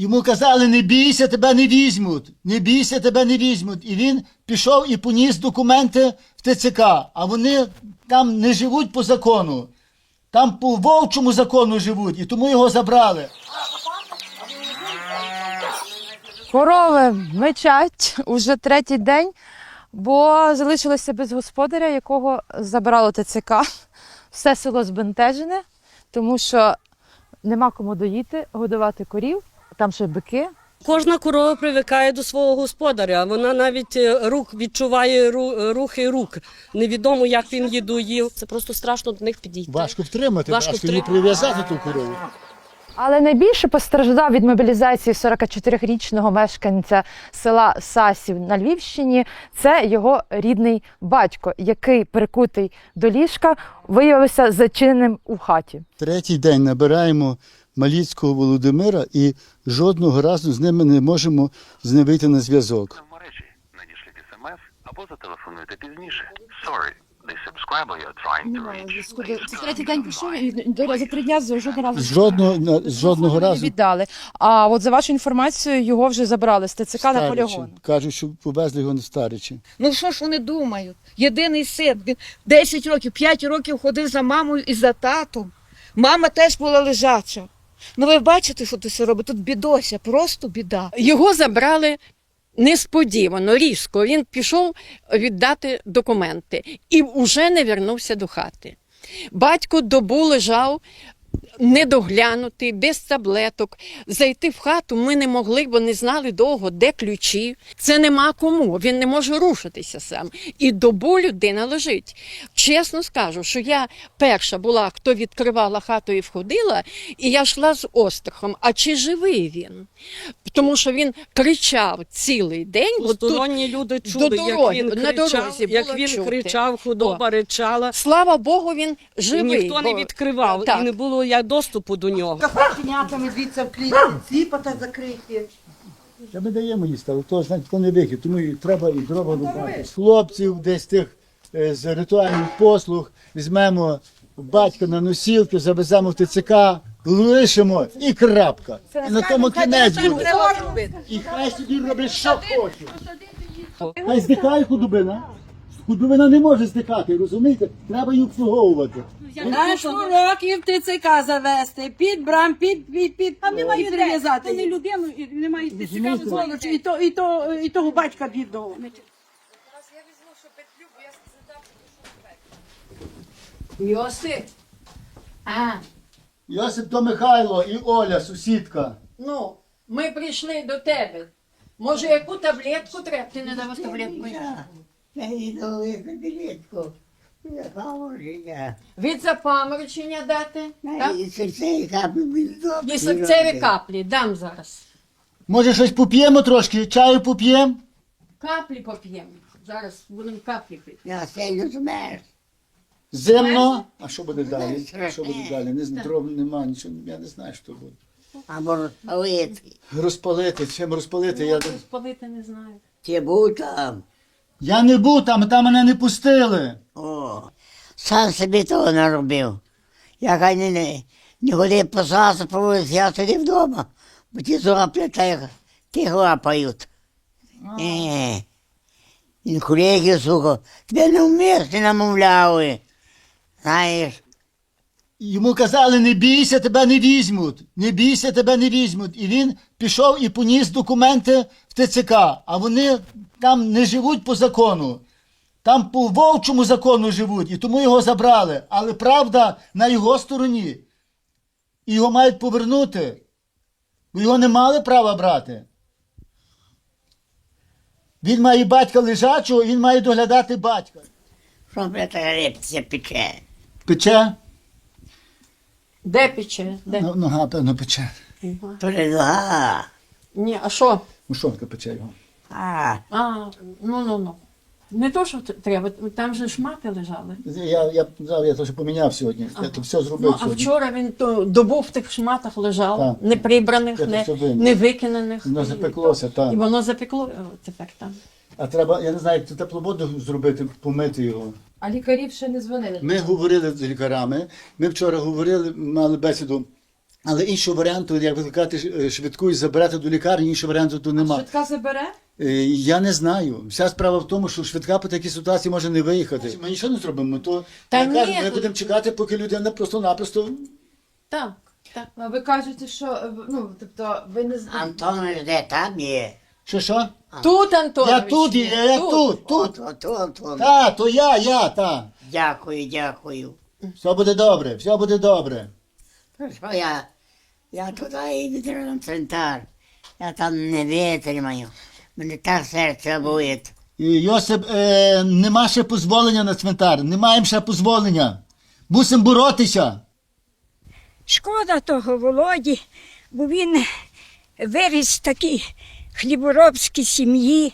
Йому казали, не бійся, тебе не візьмуть. Не бійся, тебе не візьмуть. І він пішов і поніс документи в ТЦК. А вони там не живуть по закону. Там по вовчому закону живуть, і тому його забрали. Корови мечать уже третій день, бо залишилися без господаря, якого забрало ТЦК. Все село збентежене, тому що нема кому доїти, годувати корів, там ще бики. Кожна корова привикає до свого господаря. Вона навіть е, рук відчуває рухи рук. Невідомо, як він їду їв. Це просто страшно до них підійти. Важко втримати, Важко важко, її прив'язати ту корову. Але найбільше постраждав від мобілізації 44-річного мешканця села Сасів на Львівщині. Це його рідний батько, який прикутий до ліжка виявився зачиненим у хаті. Третій день набираємо Маліцького Володимира і жодного разу з ними не можемо з ним вийти на зв'язок. в мережі. Надішліть смс або зателефонуйте пізніше. Sorry, the subscriber you're trying to reach. Це третій день пішов і до- за три дня жодного разу З жодного, на- з жодного Не разу віддали. А от за вашу інформацію його вже забрали з ТЦК на Старичі. полігон. Кажуть, що повезли його на старичі. Ну що ж вони думають? Єдиний син, він 10 років, 5 років ходив за мамою і за татом. Мама теж була лежача. Ну ви бачите, що тут робить? Тут бідося, просто біда. Його забрали несподівано, різко. Він пішов віддати документи і вже не вернувся до хати. Батько добу лежав. Недоглянутий, без таблеток. Зайти в хату ми не могли, бо не знали довго, де ключі. Це нема кому. Він не може рушитися сам. І добу людина лежить. Чесно скажу, що я перша була, хто відкривала хату і входила, і я йшла з острахом. А чи живий він? Тому що він кричав цілий день. Посторонні люди до дороги, як він на кричав, дорозі як було він чути. кричав, худоба речала. Слава Богу, він І живий. ніхто не відкривав, Так. і не було як доступу до нього. Кафешенятами звідси в клітці, ціпата закриті. Та ми даємо їсти, але то, знаєте, то не вихід, тому і треба і дрова рубати. Хлопців десь тих е, з ритуальних послуг візьмемо батька на носілки, завеземо в ТЦК, лишимо і крапка. І на тому кінець буде. І хай собі роблять, що хочуть. Хай здихає худобина. Худобина не може здихати, розумієте? Треба її обслуговувати. Знаєш, років ТЦК завести, під брам, під, під, під, А немає і прив'язати. не людину, і немає цікаво сволочі, і, то, і, то, і того батька бідного. Йосип, а, Йосип то Михайло і Оля, сусідка. ну, ми прийшли до тебе. Може, яку таблетку треба? Ти не давав таблетку? Білетку. Запаморочення. Від запаморочення дати? Так? І серцеві каплі І серцеві каплі дам зараз. Може щось поп'ємо трошки, чаю поп'ємо? Каплі поп'ємо. Зараз будемо каплі пити. Я сильно змерз. Зимно. А що буде далі? Що буде далі? Не, з- дров нема, нічого, я не знаю, що буде. Або розпалити. Розпалити, чим розпалити? Я, Спалити не знаю. Чи був там? Я не був там, там мене не пустили. О, сам собі того наробив. Я хай не, не, не ходив по сасу, по вулиці, я сидів вдома, бо ті зоплять, та їх ті лапають. Е, він колеги, сука, тебе не вмієш, ти намовляли. Знаєш, Йому казали, не бійся, тебе не візьмуть. Не бійся, тебе не візьмуть. І він пішов і поніс документи в ТЦК. А вони там не живуть по закону. Там по вовчому закону живуть, і тому його забрали. Але правда на його стороні. І його мають повернути. Бо його не мали права брати. Він має батька лежачого, він має доглядати батька. що репція пече. Пече? Де пече? Де? Ну, Нога, певно, пече. Нога. Ні, а що? Мушонка пече його. А, А, ну ну ну. Не то, що т- треба, там же шмати лежали. Я, я, я, я то, що поміняв сьогодні. Я то все зробив Ну, а сьогодні. вчора він то добу в тих шматах лежав, Так. не прибраних, Я не, то не викинених. Воно запеклося, так. І воно запекло е, тепер там. А треба, я не знаю, як теплу воду зробити, помити його. А лікарів ще не дзвонили. Ми говорили з лікарами. Ми вчора говорили, мали бесіду Але іншого варіанту, як викликати ш- швидку і забирати до лікарні, іншого варіанту тут немає. Швидка забере? Е, Я не знаю. Вся справа в тому, що швидка по такій ситуації може не виїхати. Ми нічого не зробимо. То Та кажу, ні, ми будемо чекати, поки людина просто-напросто Так, так. А ви кажете, що ну тобто ви не знаєте. Антон де там є. що що? Тут Антонович. Я тут, є, я, я тут, тут. От, от, Антон. Та, то я, я, та. Дякую, дякую. Все буде добре, все буде добре. Що я? Я туди і відро на центр. Я там не витримаю. Мене так серце. І, Йосип, е, нема ще дозволення на цвинтар, не маємо ще дозволення. Мусимо боротися. Шкода того Володі, бо він виріс в такій хліборобській сім'ї.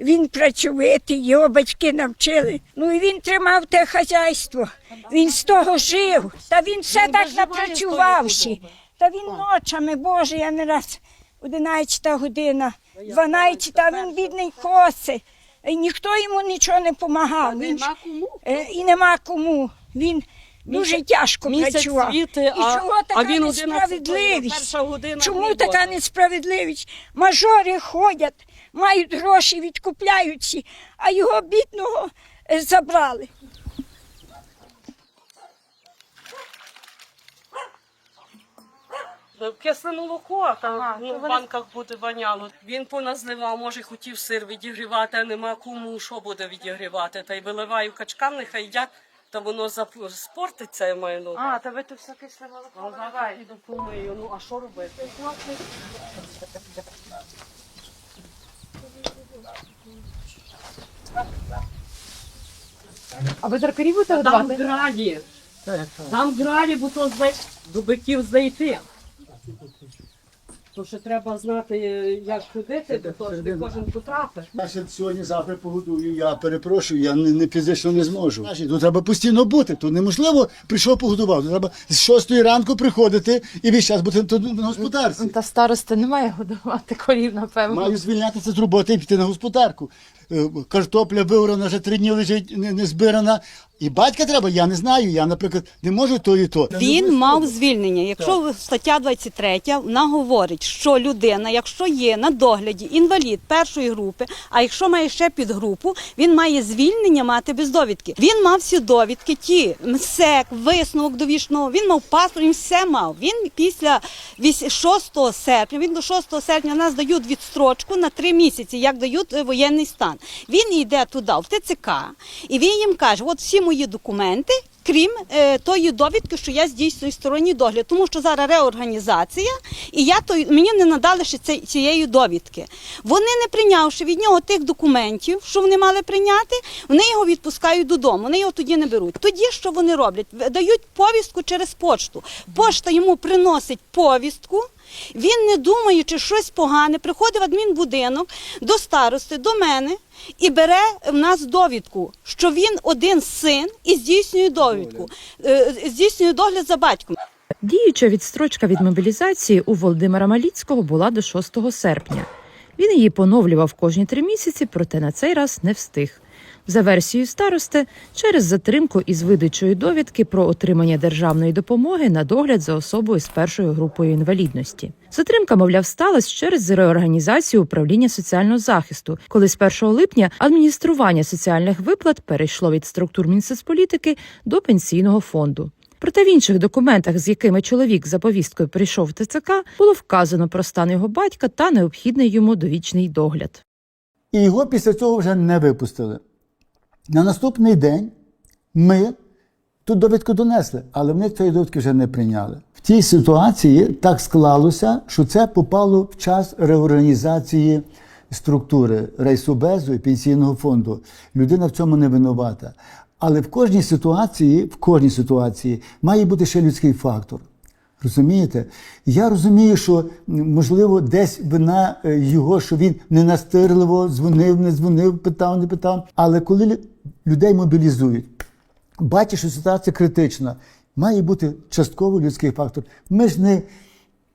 Він працьовитий, його батьки навчили. Ну і він тримав те хазяйство. Він з того жив. Та він все так напрацювався. Та він ночами, Боже, я не раз 11 година, 12, а він бідний коси. Ніхто йому нічого не допомагав. Він, ж- е, і нема кому. Він дуже тяжко Місяць працював. світи, І а, чого а така він 11 несправедливість? перша година Чому роботи. така несправедливість? Мажори ходять, мають гроші, відкупляються, а його бідного е, забрали. Кисле молоко, там ну, в банках буде воняло. Він поназливав, може хотів сир відігрівати, а нема кому що буде відігрівати. Та й виливаю качкам, нехай їдять, та воно спортиться, я маю увазі. А, то ви тут все кисле молоко А зараз піду помию, ну а що робити? А ви таркарі будете Там годувати? граді. Там граді, бо то до биків зайти. То ще треба знати, як ходити, бо то ж не кожен потрапить. Я ще сьогодні-завтра погодую, я перепрошую, я не, не фізично не зможу. Значить, Тут треба постійно бути. Тут неможливо прийшов погодував. Тут треба з 6 ранку приходити і весь час бути тут на господарці. Та старости немає годувати корів, напевно. Маю звільнятися з роботи і піти на господарку. Е, Картопля виорана, вже три дні лежить не, не збирана. І батька треба, я не знаю. Я, наприклад, не можу то і то. Він мав звільнення. Якщо стаття 23 вона говорить, що людина, якщо є на догляді інвалід першої групи, а якщо має ще підгрупу, він має звільнення мати без довідки. Він мав всі довідки, ті МСЕК, висновок довічного, він мав паспорт, він все мав. Він після вісь- 6 серпня, він до 6 серпня нас дають відстрочку на 3 місяці, як дають е, воєнний стан. Він йде туди, в ТЦК, і він їм каже: от всі мої документи. Крім е, тої довідки, що я здійснюю сторонній догляд, тому що зараз реорганізація, і я той мені не надали ще цей- цієї довідки. Вони, не прийнявши від нього тих документів, що вони мали прийняти, вони його відпускають додому. Вони його тоді не беруть. Тоді що вони роблять? Дають повістку через почту. Пошта йому приносить повістку. Він, не думаючи щось погане, приходить в адмінбудинок до старости, до мене і бере в нас довідку, що він один син і здійснює довідку, е, здійснює догляд за батьком. Діюча відстрочка від мобілізації у Володимира Маліцького була до 6 серпня. Він її поновлював кожні три місяці, проте на цей раз не встиг. За версією старости, через затримку із видачою довідки про отримання державної допомоги на догляд за особою з першою групою інвалідності. Затримка, мовляв, сталася через реорганізацію управління соціального захисту, коли з 1 липня адміністрування соціальних виплат перейшло від структур Мінсоцполітики до пенсійного фонду. Проте в інших документах, з якими чоловік за повісткою прийшов в ТЦК, було вказано про стан його батька та необхідний йому довічний догляд. І його після цього вже не випустили. На наступний день ми ту довідку донесли, але вони цієї довідки вже не прийняли. В тій ситуації так склалося, що це попало в час реорганізації структури райсобезу і пенсійного фонду. Людина в цьому не винувата. Але в кожній ситуації, в кожній ситуації має бути ще людський фактор. Розумієте? Я розумію, що можливо десь вина е, його, що він ненастирливо дзвонив, не дзвонив, питав, не питав. Але коли людей мобілізують, бачиш, що ситуація критична, має бути частково людський фактор. Ми ж не,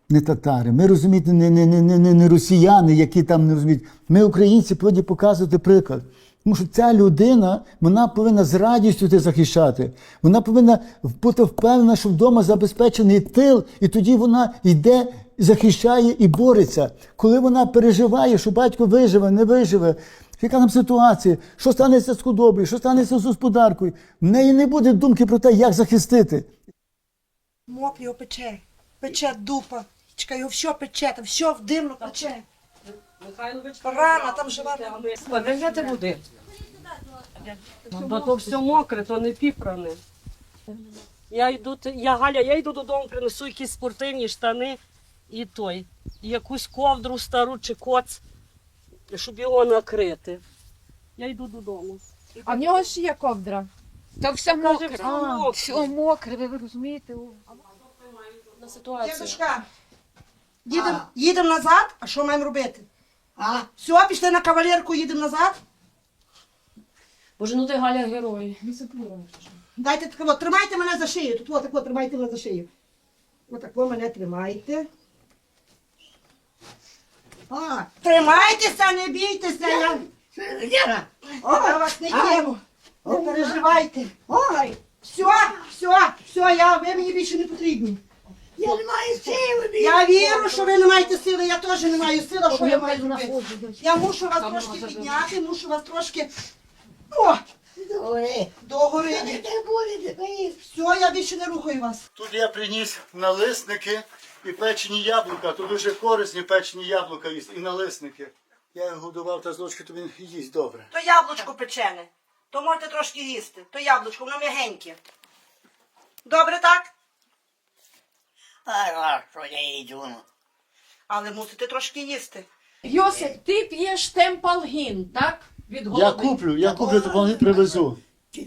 не татари, ми розумієте, не, не, не, не, не, росіяни, які там не розуміють. Ми, українці, повинні показувати приклад. Тому що ця людина вона повинна з радістю це захищати. Вона повинна бути впевнена, що вдома забезпечений тил, і тоді вона йде, захищає і бореться. Коли вона переживає, що батько виживе, не виживе, яка там ситуація, що станеться з худобою, що станеться з господаркою, в неї не буде думки про те, як захистити. Моп його пече. Пече дупа. Чекай, його все пече, там все в диму пече. Михайлович, Рана, там жива. Де взяти води? Бо то все мокре, то не піпране. Я йду, я Галя, я йду додому, принесу якісь спортивні штани і той, і якусь ковдру стару чи коц, щоб його накрити. Я йду додому. А в нього ж є ковдра. Та все мокре. все мокре. Все мокре, ви розумієте? На ситуацію. Дідушка, їдемо їдем назад, а що маємо робити? А? Все, пішли на кавалерку, їдемо назад. Боже, ну ти Галя герой. Дайте таке, от, тримайте мене за шию. Тут от, от, тримайте мене за шию. Отак ви мене тримайте. А, тримайтеся, не бійтеся. Я, Яна, я вас не кину. Не переживайте. Ой, все, все, все, я, ви мені більше не потрібні. Я не маю сили. Я вірю, що ви не маєте сили, я теж не маю сили, що я маю зробити. Я мушу вас трошки підняти, мушу вас трошки. О, догори. Все, я більше не рухаю вас. Тут я приніс налисники і печені яблука. Тут дуже корисні печені яблука і і налисники. Я його годував та з ложки, то він їсть добре. То яблучко печене. То можете трошки їсти. То яблучко, воно м'ягеньке. Добре так? А що я йду? Але мусите трошки їсти. Йосип, ти п'єш темпалгін, так? Від голови. Я куплю, я куплю, допомогу привезу. Ти.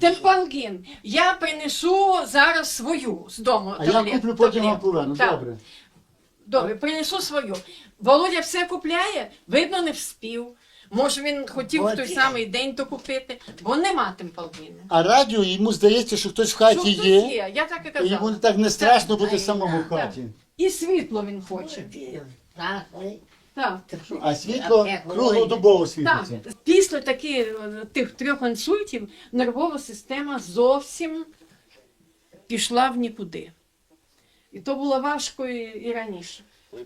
Темпалгін. Я принесу зараз свою з дому. А я таблет- куплю потім вам таблетку. поверну. Так. Добре. Добре, принесу свою. Володя все купляє, видно, не вспів. Може, він хотів в той самий день то купити, бо нема темпалгіну. А радіо йому здається, що хтось в Що хаті хтось є, є, я так і і йому так не страшно Так. бути самому в хаті. І світло він хоче. Так, Так. А світло круглодобово Так, світиться. після таких е, тих трьох інсультів нервова система зовсім пішла в нікуди. І то було важко і, і раніше. О,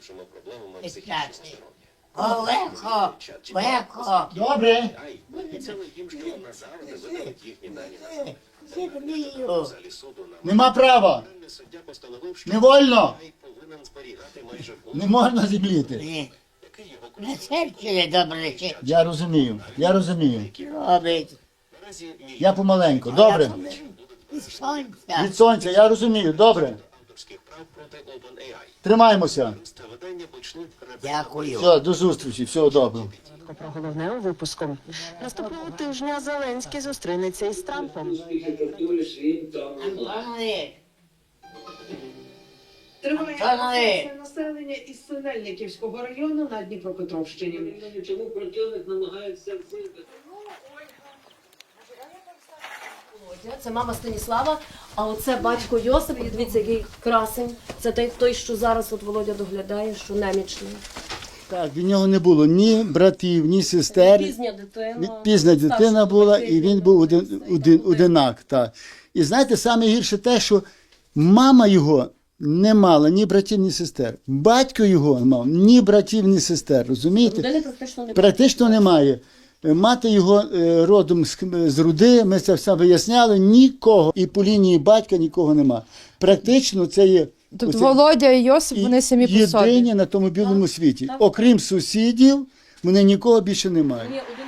легко, легко. Добре. Нема права. Не вольно. Не можна зібліти. Не добре Я розумію, я розумію. робить. Я помаленьку. Добре. Від сонця. Від сонця, я розумію. Добре. Тримаємося. Дякую. Все, до зустрічі, всього доброго. Про головне у випуску. Наступного тижня Зеленський зустрінеться із Трампом. Тримає Тримай. Населення із Синельниківського району на Дніпропетровщині. Це мама Станіслава, а оце батько Йосип. І дивіться, який красень. Це той, той, що зараз от Володя доглядає, що немічний. Так, від нього не було ні братів, ні сестер. Пізня дитина. Старша дитина була, і він був один, один, одинак. Так. І знаєте, саме гірше те, що мама його не мала ні братів, ні сестер. Батько його не мав ні братів, ні сестер. Розумієте? Практично немає. Мати його е, родом з, руди, ми це все виясняли, нікого. І по лінії батька нікого нема. Практично це є Тут оце Володя і Йосип, вони самі по собі. єдині на тому білому світі. Окрім сусідів, вони нікого більше не мають. Ні, один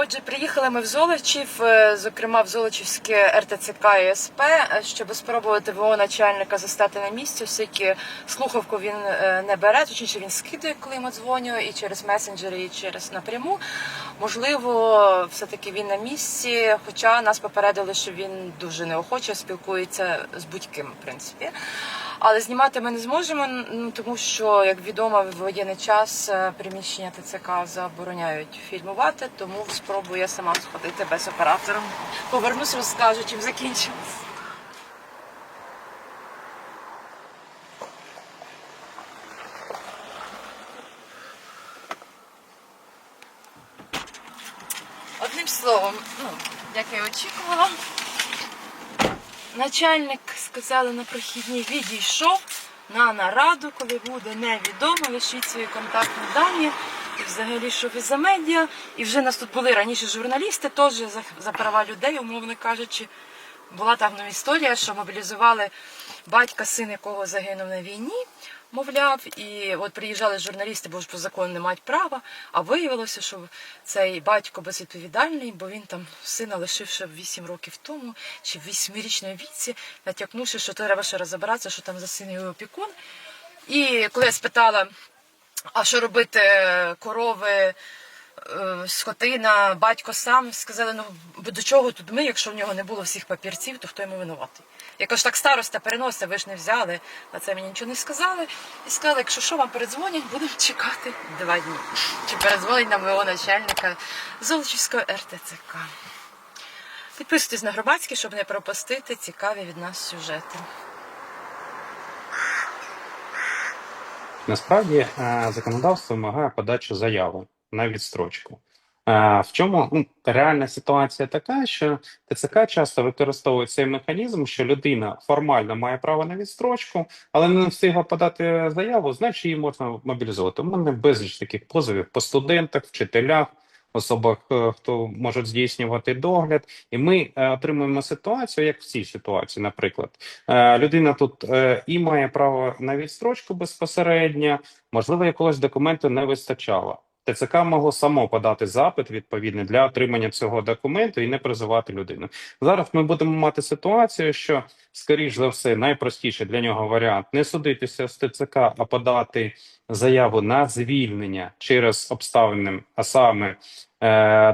Отже, приїхали ми в Золочів, е, зокрема в Золочівське РТЦК і СП, е, щоб спробувати ВО начальника застати на місці, оскільки слухавку він е, не бере, точніше він скидає, коли йому дзвоню, і через месенджери, і через напряму. Можливо, все-таки він на місці, хоча нас попередили, що він дуже неохоче спілкується з будь-ким, в принципі. Але знімати ми не зможемо, ну тому що, як відомо, в воєнний час е, приміщення ТЦК забороняють фільмувати, тому спробую я сама сходити без оператора. Повернусь, розкажу, чим закінчилось. Одним словом, ну, як я очікувала начальник сказали на прохідній відійшов на нараду, коли буде невідомо, лишіть свої контактні дані. І взагалі, що ви за медіа. І вже нас тут були раніше журналісти, теж за, за права людей, умовно кажучи. Була там ну, історія, що мобілізували батька, син якого загинув на війні, мовляв, і от приїжджали журналісти, бо ж по закону не мають права. А виявилося, що цей батько безвідповідальний, бо він там сина лишив ще 8 років тому, чи в 8-річній віці, натякнувши, що треба ще розібратися, що там за син його опікун. І коли я спитала, а що робити корови, е, скотина, батько сам сказали, ну до чого тут ми, якщо в нього не було всіх папірців, то хто йому винуватий? Я кажу, так староста переносить, ви ж не взяли, на це мені нічого не сказали. І сказали, якщо що вам передзвонять, будемо чекати два дні. Чи передзвонить нам його начальника Золочівського РТЦК. Підписуйтесь на громадський, щоб не пропустити цікаві від нас сюжети. Насправді е, законодавство вимагає подачу заяви на відстрочку. В чому ну, реальна ситуація така, що ТЦК часто використовує цей механізм, що людина формально має право на відстрочку, але не встигла подати заяву, значить її можна мобілізувати. У мене безліч таких позовів по студентах, вчителях, особах, е, хто можуть здійснювати догляд. І ми е, отримуємо ситуацію, як в цій ситуації, наприклад. Е, Людина тут і має право на відстрочку безпосередньо, можливо, якогось документу не вистачало. ТЦК могло само подати запит відповідний для отримання цього документу і не призивати людину. Зараз ми будемо мати ситуацію, що, скоріш за все, найпростіший для нього варіант не судитися з ТЦК, а подати заяву на звільнення через обставини, а саме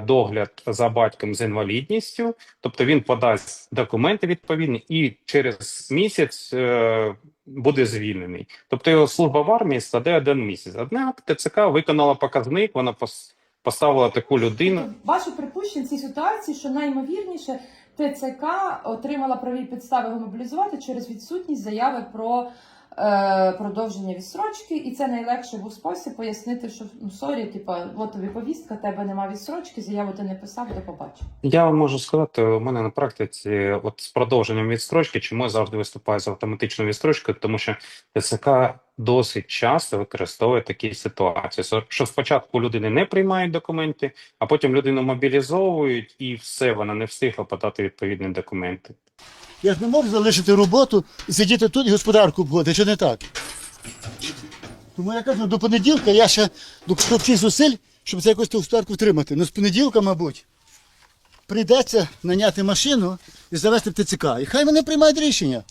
догляд за батьком з інвалідністю. Тобто він подасть документи відповідні і через місяць е, буде звільнений. Тобто його служба в армії складе один місяць. Однак ТЦК виконала показник, вона пос- поставила таку людину. Ваше припущення в цій ситуації, що найімовірніше ТЦК отримала праві підстави мобілізувати через відсутність заяви про е, продовження відстрочки, і це найлегший був спосіб пояснити, що ну сорі, типа, от тобі повістка, тебе нема відстрочки, заяву ти не писав, до побачення. Я вам можу сказати, у мене на практиці, от з продовженням відстрочки, чому я завжди виступаю з автоматичною відстрочкою, тому що ТЦК досить часто використовує такі ситуації, що спочатку людини не приймають документи, а потім людину мобілізовують, і все, вона не встигла подати відповідні документи. Я ж не можу залишити роботу і сидіти тут і господарку обходити, чи не так? Тому я кажу, до понеділка я ще докладу всіх зусиль, щоб це якось ту господарку втримати. Ну з понеділка, мабуть, прийдеться наняти машину і завести в. І хай вони приймають рішення.